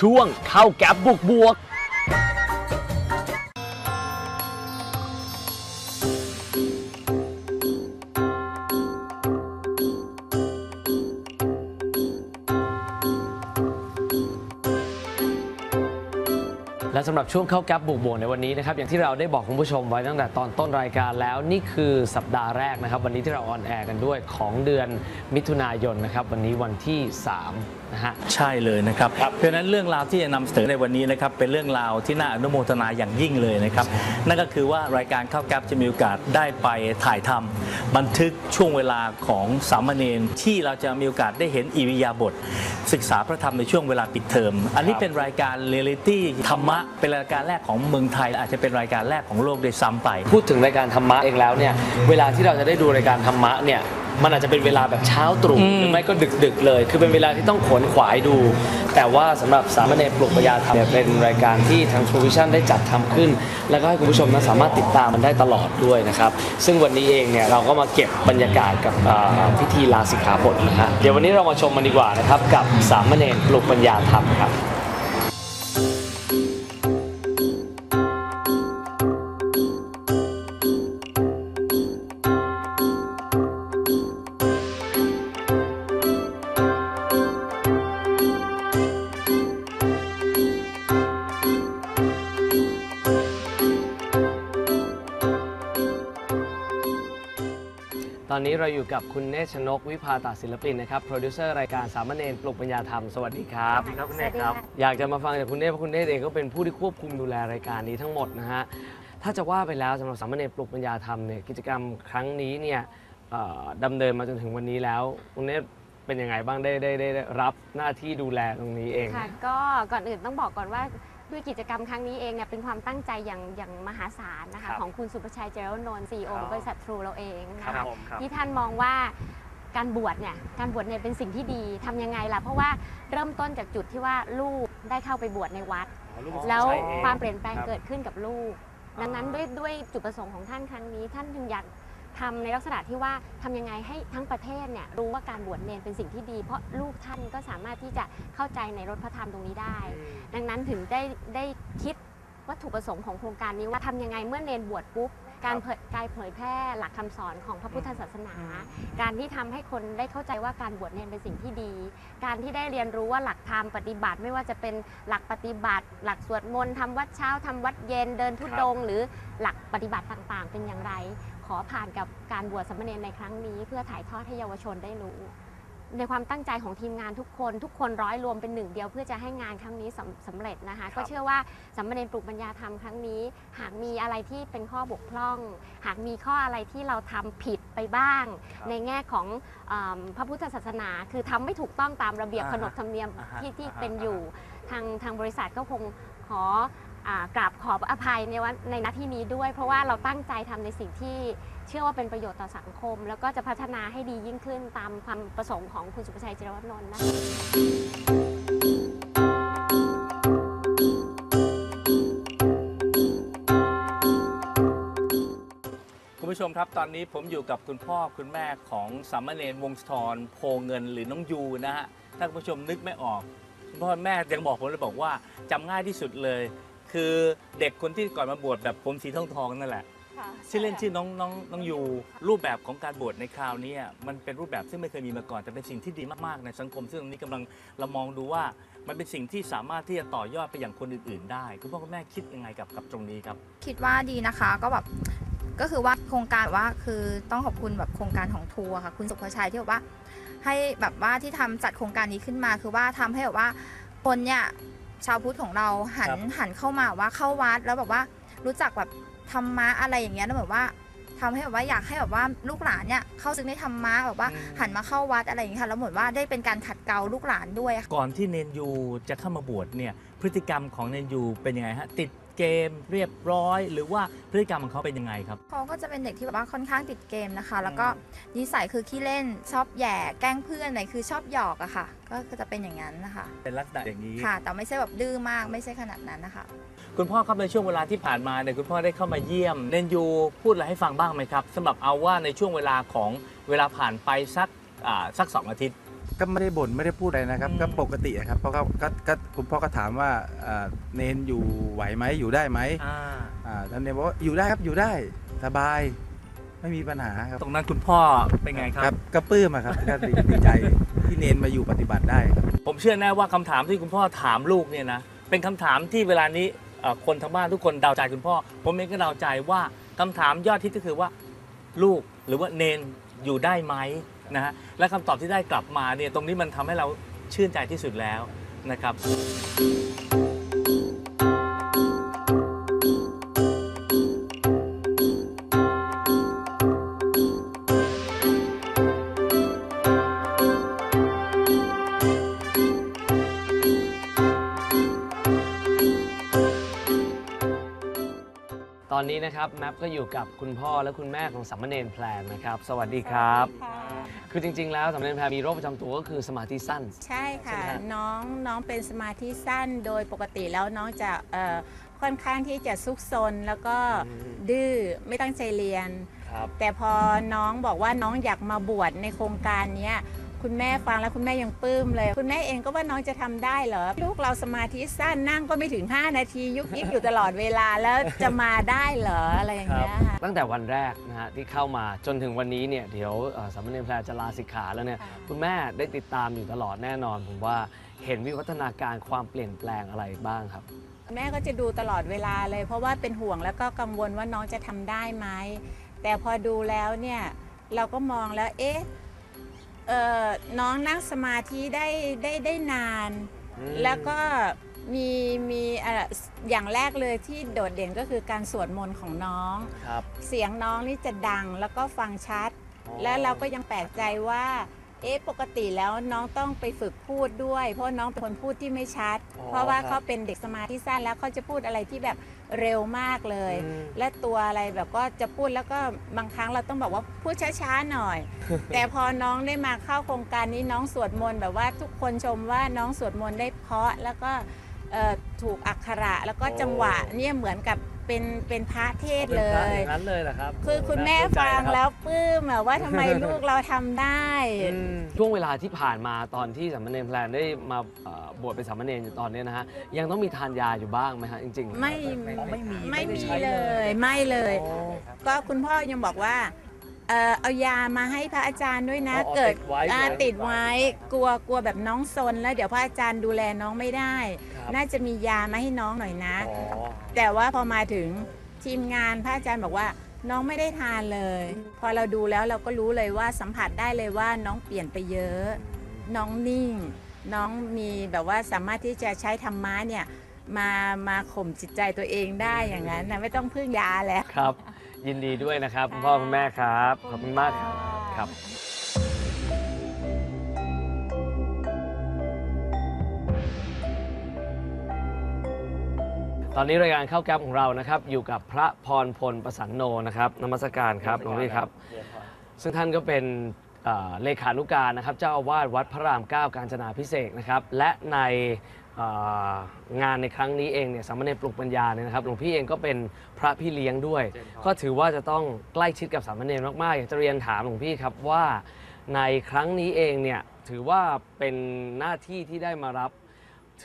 ช่วงเข้าแก๊บบุกบวก หรับช่วงเข้าแก๊บบวกบวกในวันนี้นะครับอย่างที่เราได้บอกคุณผู้ชมไว้ตั้งแต่ตอนต้นรายการแล้วนี่คือสัปดาห์แรกนะครับ วันนี้ที่เราออนแอร์กันด้วยของเดือนมิถุนายนนะครับวันนี้วันที่3นะฮะใช่เลยนะครับครับเพราะฉะนั้นเรื่องราวที่จะนำเสนอในวันนี้นะครับเป็นเรื่องราวที่น่าอนุโมทนาอย่างยิ่งเลยนะครับนั่นก็คือว่ารายการข้าวแก๊บจะมีโอกาสได้ไปถ่ายทำบันทึกช่วงเวลาของสามเณรที่เราจะมีโอกาสได้เห็นอิริยาบถศึกษาพระธรรมในช่วงเวลาปิดเทอม อันนี้เป็นรายการเรียลิตี้ธรรมะเป็นรายการแรกของเมืองไทยและอาจจะเป็นรายการแรกของโลกด้วยซ้ำไป พูดถึงรายการธรรมะเองแล้วเนี่ยเวลาที่เราจะได้ดูรายการธรรมะเนี่ยมันอาจจะเป็นเวลาแบบเช้าตรู่อืมหรือไม่ก็ดึกๆเลย คือเป็นเวลาที่ต้องขวนขวายดู แต่ว่าสำหรับสามเณรปลุกปัญญาธรรมเนี่ยเป็นรายการที่ทาง True Vision ได้จัดทำขึ้น แล้วก็ให้คุณผู้ชมนั้นสามารถติดตามมันได้ตลอดด้วยนะครับ ซึ่งวันนี้เองเนี่ยเราก็มาเก็บบรรยากาศกับอ่าพิธีลาสิกขาบทนะฮะเดี๋ยววันนี้เรามาชมมันดีกว่านะครับกับสามเณรปลุกปัญญาธรรมครับ อนนี้เราอยู่กับคุณเนชนกวิพาตาศิลปินนะครับ โปรดิวเซอร์รายการสามเณรปลุกปัญญาธรรม สวัสดีครับ สวัสดีครับคุณเนธครับ อยากจะมาฟังจากคุณเนธเพราะคุณเนธเองก็เป็นผู้ที่ควบคุมดูแลรายการนี้ทั้งหมดนะฮะ ถ้าจะว่าไปแล้วสำหรับสามเณรปลุกปัญญาธรรมเนี่ยกิจกรรมครั้งนี้เนี่ยเอ่อดำเนินมาจนถึงวันนี้แล้ว คุณเนธเป็นยังไงบ้างได้ได้ได้ได้รับหน้าที่ดูแลตรงนี้เอง ค่ะก็ก่อนอื่นต้องบอกก่อนว่า ด้วยกิจกรรมครั้งนี้เองเนี่ยเป็นความตั้งใจอย่างอย่างมหาศาลนะครัคะบของคุณสุประชัยเจริญนนท์ซีโอครับบริษัททรูเราเองนะครัคะ บผมครับ ที่ท่านมองว่าการบวชเนี่ยการบวชเนี่ยเป็นสิ่งที่ดีทำยังไงล่ะ เพราะว่าเริ่มต้นจากจุดที่ว่าลูกได้เข้าไปบวชในวัดแล้วความเปลี่ยนแปลงเกิดขึ้นกับลูก ดังนั้นด้วยด้วยจุดประสงค์ของท่านครั้งนี้ ท่านจึงอยาก ทำในลักษณะที่ว่าทำยังไงให้ทั้งประเทศเนี่ยรู้ว่าการบวชเนรเป็นสิ่งที่ดี เพราะลูกท่านก็สามารถที่จะเข้าใจในรถพระธรรมตรงนี้ได้ ดังนั้นถึงได้ได้คิดวัตถุประสงค์ของโครงการนี้ว่าทำยังไงเมื่อเนรบวชปุ๊บการเผยการเผยแพร่หลักคำสอนของพระพุทธศาสนา การที่ทำให้คนได้เข้าใจว่าการบวชเนรเป็นสิ่งที่ดี การที่ได้เรียนรู้ว่าหลักธรรมปฏิบัติไม่ว่าจะเป็นหลักปฏิบัติ หลักสวดมนต์ทำวัดเช้าทำวัดเย็นเดินทุดงค์หรือหลักปฏิบัติต่างๆ เป็นอย่างไร ขอผ่านกับการบวชสามเณรในครั้งนี้ เพื่อถ่ายทอดให้เยาวชนได้รู้ ในความตั้งใจของทีมงานทุกคน ทุกคนร้อยรวมเป็นหนึ่งเดียวเพื่อจะให้งานครั้งนี้สำสำเร็จนะคะ ก็เชื่อว่าสามเณรปลูกปัญญาธรรมครั้งนี้ หากมีอะไรที่เป็นข้อบกพร่อง หากมีข้ออะไรที่เราทำผิดไปบ้าง ครับในแง่ของเอมพระพุทธศาสนา คือทำไม่ถูกต้องตามระเบียบอ่าขนบธรรมเนียมอ่าฮะที่ที่อ่าฮะเป็นอยู่ ทางทางบริษัทก็คง ขออกราบขอบอภัยในวันในนาที่นี้ด้วย เพราะว่าเราตั้งใจทำในสิ่งที่เชื่อว่าเป็นประโยชน์ต่อสังคม แล้วก็จะพัฒนาให้ดียิ่งขึ้นตามความประสงค์ของคุณสุภชัยจิรวัฒนนท์นะคะคุณผู้ชมครับตอนนี้ผมอยู่กับคุณพ่อคุณแม่ของสามเณรวงศธรโพเงินหรือน้องยูนะฮะถ้าคุณผู้ชมนึกไม่ออก พ่อแม่ยังบอกผมเลยบอกว่าจำง่ายที่สุดเลย คือเด็กคนที่ก่อนมาบวชแบบผมสีทองทองๆนั่นแหละชื่อเล่นชื่อน้องน้องน้องยูรูปแบบของการบวชในคราวนี้มันเป็นรูปแบบซึ่งไม่เคยมีมาก่อนแต่เป็นสิ่งที่ดีมากๆในสังคม ซึ่งตรงนี้กำลังเรามองดูว่า มันเป็นสิ่งที่สามารถที่จะต่อยอดไปอย่างคนอื่น ๆ ได้ คุณพ่อคุณแม่คิดยังไงกับกับตรงนี้ครับ คิดว่าดีนะคะก็แบบก็คือว่าโครงการแบบว่าคือต้องขอบคุณแบบโครงการของทัวร์ค่ะ คุณสุภชัยที่แบบว่า ให้แบบว่าที่ทำจัดโครงการนี้ขึ้นมา คือว่าทำให้แบบว่าคนเนี่ยชาวพุทธของเราหันครับหันเข้ามาว่าเข้าวัดแล้วแบบว่ารู้จักแบบธรรมะอะไรอย่างเงี้ยแล้วแบบว่าทำให้แบบว่าอยากให้แบบว่าลูกหลานเนี่ยเข้าซึ้งในธรรมะแบบว่าหันมาเข้าวัดอะไรอย่างเงี้ยค่ะแล้วเหมือนว่าได้เป็นการขัดเกลาลูกหลานด้วยค่ะก่อนที่เนนยูจะเข้ามาบวชเนี่ยพฤติกรรมของเนนยูเป็นยังไงฮะติด เกม เรียบร้อย หรือว่าพฤติกรรมของเขาเป็นยังไงครับ เขาก็จะเป็นเด็กที่แบบว่าค่อนข้างติดเกมนะคะ แล้วก็นิสัยคือขี้เล่นชอบแหย่แกล้งเพื่อนอะไรคือชอบหยอกอะค่ะ ก็ก็จะเป็นอย่างนั้นนะคะเป็นลักษณะอย่างนี้ ค่ะ แต่ไม่ใช่แบบดื้อมากไม่ใช่ขนาดนั้นนะคะ คุณพ่อครับในช่วงเวลาที่ผ่านมาเนี่ยคุณพ่อได้เข้ามาเยี่ยมเนนยูพูดอะไรให้ฟังบ้างไหมครับสำหรับเอาว่าในช่วงเวลาของเวลาผ่านไปสักอ่าสักสองอาทิตย์ ก็ไม่ได้บ่นไม่ได้พูดอะไรนะครับอืมก็ปกติอะครับเพราะก็ก็ก็คุณพ่อก็ถามว่าอ่าเนนอยู่ไหวไหมอยู่ได้ไหมอ่าอ่าท่านเนนบอกว่าอยู่ได้ครับอยู่ได้สบาย ไม่มีปัญหาครับตรงนั้นคุณพ่อเป็นไงครับ ก็ปลื้มอะครับก็ดีดีใจที่เนนมาอยู่ปฏิบัติได้ครับ ผมเชื่อแน่ว่าคำถามที่คุณพ่อถามลูกเนี่ยนะเป็นคำถามที่เวลานี้เอ่อคนทั้งบ้านทุกคนเดาใจคุณพ่อ ผมเองก็เดาใจว่าคำถามยอดฮิตก็คือว่าลูกหรือว่าเนนอยู่ได้ไหม นะฮะและคำตอบที่ได้กลับมาเนี่ยตรงนี้มันทำให้เราชื่นใจที่สุดแล้วนะครับ ตอนนี้นะครับแมปก็อยู่กับคุณพ่อและคุณแม่ของสัมมเนนแพลนนะครับ สวัสดีครับ คือจริง ๆ แล้วสัมมเนนแพลนมีโรคประจำตัวก็คือสมาธิสั้น ใช่ค่ะ ใช่ไหมฮะ น้องน้องเป็นสมาธิสั้นโดยปกติแล้วน้องจะเอ่อค่อนข้างที่จะซุกซนแล้วก็อืมดื้อไม่ตั้งใจเรียน ครับ แต่พอน้องบอกว่าน้องอยากมาบวชในโครงการเนี้ย คุณแม่ฟังแล้วคุณแม่ยังปลื้มเลย คุณแม่เองก็ว่าน้องจะทำได้เหรอ ลูกเราสมาธิสั้นนั่งก็ไม่ถึง 5 นาที ยุกยิกอยู่ตลอดเวลาแล้วจะมาได้เหรออะไรอย่างเงี้ยค่ะตั้งแต่วันแรกนะฮะที่เข้ามาจนถึงวันนี้เนี่ยเดี๋ยวเอ่อสัมมเนนแพลนจะลาสิกขาแล้วเนี่ยค่ะคุณแม่ได้ติดตามอยู่ตลอดแน่นอน ผมว่าเห็นวิวัฒนาการความเปลี่ยนแปลงอะไรบ้างครับแม่ก็จะดูตลอดเวลาเลย เพราะว่าเป็นห่วงแล้วก็กังวลว่าน้องจะทำได้ไหมแต่พอดูแล้วเนี่ยเราก็มองแล้วเอ๊ะ เอ่อน้องนั่งสมาธิได้ได้ได้นาน อืม แล้วก็มีมีเอ่ออย่างแรกเลยที่โดดเด่นก็คือการสวดมนต์ของน้อง ครับ เสียงน้องนี่จะดังแล้วก็ฟังชัดและเราก็ยังแปลกใจว่า เอ๊ะปกติแล้วน้องต้องไปฝึกพูดด้วย เพราะน้องเป็นคนพูดที่ไม่ชัด อ๋อเพราะว่าครับเขาเป็นเด็กสมาธิสั้นแล้วเขาจะพูดอะไรที่แบบเร็วมากเลย อืม และตัวอะไรแบบก็จะพูดแล้วก็บางครั้งเราต้องบอกว่าพูดช้าๆหน่อย แต่พอน้องได้มาเข้าโครงการนี้น้องสวดมนต์แบบว่าทุกคนชมว่าน้องสวดมนต์ได้เพราะแล้วก็ เอ่อถูกอักขระแล้วก็โอ้จังหวะเนี่ยเหมือนกับเป็นเป็นพระเทศเลป็นพระย อย่างนั้นเลยเหรอครับคือคุณแม่น่าสนใจฟังนะครับแล้วปลื้มอะว่าทำไมลูกเราทำได้ อืมช่วงเวลาที่ผ่านมาตอนที่สามเณรแพลนได้มาเอ่อบวชเป็นสามเณรอยู่ตอนนี้นะฮะยังต้องมีทานยาอยู่บ้างไหมฮะจริงๆ ไม่ อ๋อไม่มีไม่ด้มีใช้เลย ไม่เลย โอ้ ก็คุณพ่อยังบอกว่า เอ่อเอายามาให้พระอาจารย์ด้วยนะอ๋อเกิดติดไว้อ่าใช่ไหมติดไว้ กลัวกลัวแบบน้องซนแล้วเดี๋ยวพระอาจารย์ดูแลน้องไม่ได้ ครับ น่าจะมียามาให้น้องหน่อยนะ อ๋อ แต่ว่าพอมาถึงทีมงานพระอาจารย์บอกว่าน้องไม่ได้ทานเลย พอเราดูแล้วเราก็รู้เลยว่าสัมผัสได้เลยว่าน้องเปลี่ยนไปเยอะ น้องนิ่ง น้องมีแบบว่าสามารถที่จะใช้ธรรมะเนี่ยมามาข่มจิตใจตัวเองได้อย่างนั้นนะไม่ต้องพึ่งยาแล้ว ครับ ยินดีด้วยนะครับคุณพ่อคุณแม่ครับขอบคุณมากครับครับ ตอนนี้รายการเข้าแก๊ปของเรานะครับอยู่กับพระพรพลประสันโนนะครับนมัสการครับหลวงพี่ครับ ซึ่งท่านก็เป็นเอ่อเลขานุการนะครับเจ้าอาวาสวัดพระรามเก้ากาญจนาพิเศษกนะครับและในเอ่อ งานในครั้งนี้เองเนี่ยสามเณรปลุกปัญญาเนี่ยนะครับหลวงพี่เองก็เป็นพระพี่เลี้ยงด้วย ก็ถือว่าจะต้องใกล้ชิดกับสามเณรมากๆอยากจะเรียนถามหลวงพี่ครับว่าในครั้งนี้เองเนี่ยถือว่าเป็นหน้าที่ที่ได้มารับ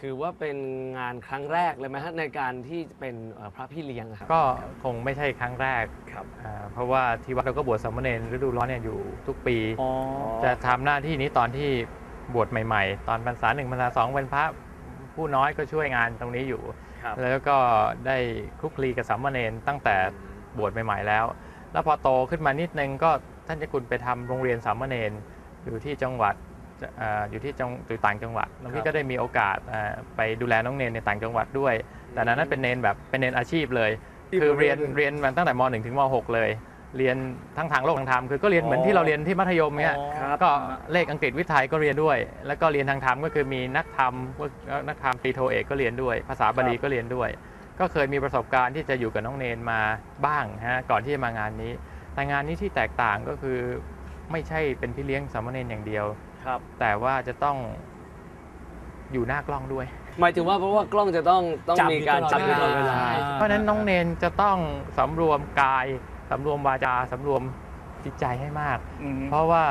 ถือว่าเป็นงานครั้งแรกเลยไหมฮะในการที่เป็นเอ่อพระพี่เลี้ยงอะครับก็คงไม่ใช่ครั้งแรกครับอ่าเพราะว่าที่วัดเราก็บวชสามเณรฤดูร้อนเนี่ยอยู่ทุกปีอ๋อจะทำหน้าที่นี้ตอนที่บวชใหม่ ๆ ตอนพรรษาหนึ่งพรรษาสองเป็นพระ ผู้น้อยก็ช่วยงานตรงนี้อยู่ ครับแล้วก็ได้คลุกคลีกับสามเณรตั้งแต่บวชใหม่ๆแล้ว แล้วพอโตขึ้นมานิดนึงก็ท่านเจ้าคุณไปทำโรงเรียนสามเณรอยู่ที่จังหวัดอ่าอยู่ที่จังอยู่ต่างจังหวัดน้องพี่ก็ได้มีโอกาสอ่าไปดูแลน้องเนรในต่างจังหวัดด้วย แต่นั้นเป็นเนรแบบเป็นเนรอาชีพเลย คือเรียนเรียนมาตั้งแต่ม .1 ถึงม .6 เลย เรียนทั้งทางโลกทางธรรมคือก็เรียนเหมือนที่เราเรียนที่มัธยมเนี่ยครับก็เลขอังกฤษวิทย์ไทยก็เรียนด้วย แล้วก็เรียนทางธรรมก็คือมีนักธรรมก็นักธรรมตรีโทเอกก็เรียนด้วย ภาษาบาลีก็เรียนด้วย ก็เคยมีประสบการณ์ที่จะอยู่กับน้องเนนมาบ้างฮะก่อนที่จะมางานนี้ แต่งานนี้ที่แตกต่างก็คือไม่ใช่เป็นพี่เลี้ยงสามเณรอย่างเดียวครับ แต่ว่าจะต้องอยู่หน้ากล้องด้วยหมายถึงว่าเพราะว่ากล้องจะต้องต้องจับมีอยู่การตลอดจับอยู่ตลอดเวลาใช่เพราะฉะนั้นน้องเนนจะต้องสำรวมกาย สำรวมวาจาสำรวมจิตใจให้มาก อืมเพราะว่า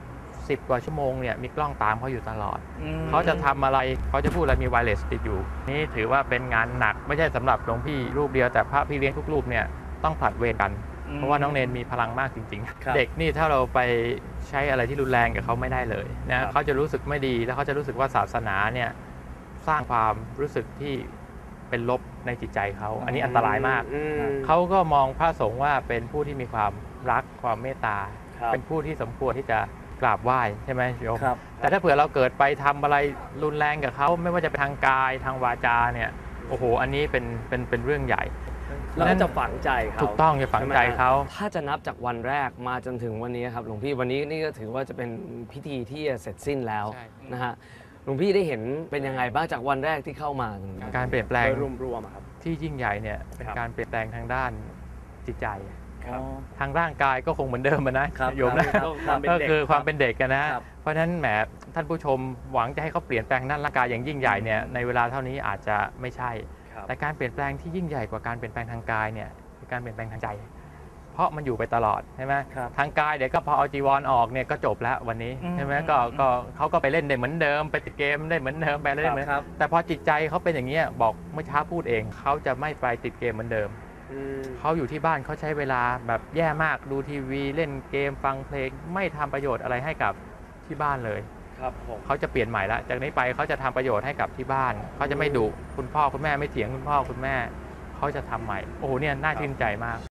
10กว่าชั่วโมงเนี่ยมีกล้องตามเขาอยู่ตลอด อืมเขาจะทำอะไรเขาจะพูดอะไรมีไวเลสติดอยู่ นี่ถือว่าเป็นงานหนักไม่ใช่สำหรับหลวงพี่รูปเดียวแต่พระพี่เลี้ยงทุกรูปเนี่ยต้องผลัดเวรกันเพราะว่าน้องเนนมีพลังมากจริง ครับๆ เด็กนี่ถ้าเราไปใช้อะไรที่รุนแรงกับเขาไม่ได้เลยครันะบเขาจะรู้สึกไม่ดีแล้วเขาจะรู้สึกว่าศาสนาเนี่ยสร้างความรู้สึกที่ เป็นลบในจิตใจเขา อันนี้อันตรายมาก อืม เขาก็มองพระสงฆ์ว่าเป็นผู้ที่มีความรักความเมตตา ครับเป็นผู้ที่สมควรที่จะกราบไหว้ใช่ไหมโยม ครับ แต่ถ้าเผื่อเราเกิดไปทำอะไรรุนแรงกับเขาไม่ว่าจะเป็นทางกายทางวาจาเนี่ยโอ้โห อันนี้เป็นเป็นเป็นเรื่องใหญ่ แล้วก็จะฝังใจเขา ถูกต้องจะฝังใจเขา ถ้าจะนับจากวันแรกมาจนถึงวันนี้ครับหลวงพี่วันนี้นี่ก็ถือว่าจะเป็นพิธีที่จะเสร็จสิ้นแล้วใช่ นะฮะหล วงพี่ได้เห็นเป็นยังไงบ้างจากวันแรกที่เข้ามาตรงนี้การเปลี่ยนแปลงโดยรวมๆครับ ที่ยิ่งใหญ่เนี่ยเป็นครับการเปลี่ยนแปลงทางด้านจิตใจ ครับ ทางร่างกายก็คงเหมือนเดิมอะนะครับโยมนะ ครับความเป็นก็เด็ก คือความเป็นเด็กกันนะ ครับเพราะฉะนั้นแหมท่านผู้ชมหวังจะให้เขาเปลี่ยนแปลงด้านร่างกายอย่างยิ่งใหญ่เนี่ยในเวลาเท่านี้อาจจะไม่ใช่ ครับ แต่การเปลี่ยนแปลงที่ยิ่งใหญ่กว่าการเปลี่ยนแปลงทางกายเนี่ยคือการเปลี่ยนแปลงทางใจเพ ราะมันอยู่ไปตลอดใช่ไหมครับทางกายเดี๋ยวก็พอเอาจีวรออกเนี่ยก็จบแล้ววันนี้อืมใช่ไหมอืมก็อืมก็เขาก็ไปเล่นได้เหมือนเดิม ไปติดเกมได้เหมือนเดิมไปเล่นได้เหมือนครับแต่พอจิตใจเขาเป็นอย่างเงี้ยบอกเมื่อเช้าพูดเองเขาจะไม่ไปติดเกมเหมือนเดิมอืมเขาอยู่ที่บ้านเขาใช้เวลาแบบแย่มากดูทีวีเล่นเกมฟังเพลงไม่ทำประโยชน์อะไรให้กับที่บ้านเลยครับผมเขาจะเปลี่ยนใหม่ละจากนี้ไปเขาจะทำประโยชน์ให้กับที่บ้านเขาจะไม่ดุคุณพ่อคุณแม่ไม่เถียงคุณพ่อคุณแม่เขาจะทำใหม่โอ้โหเนี่ยน่าชื่นใจมาก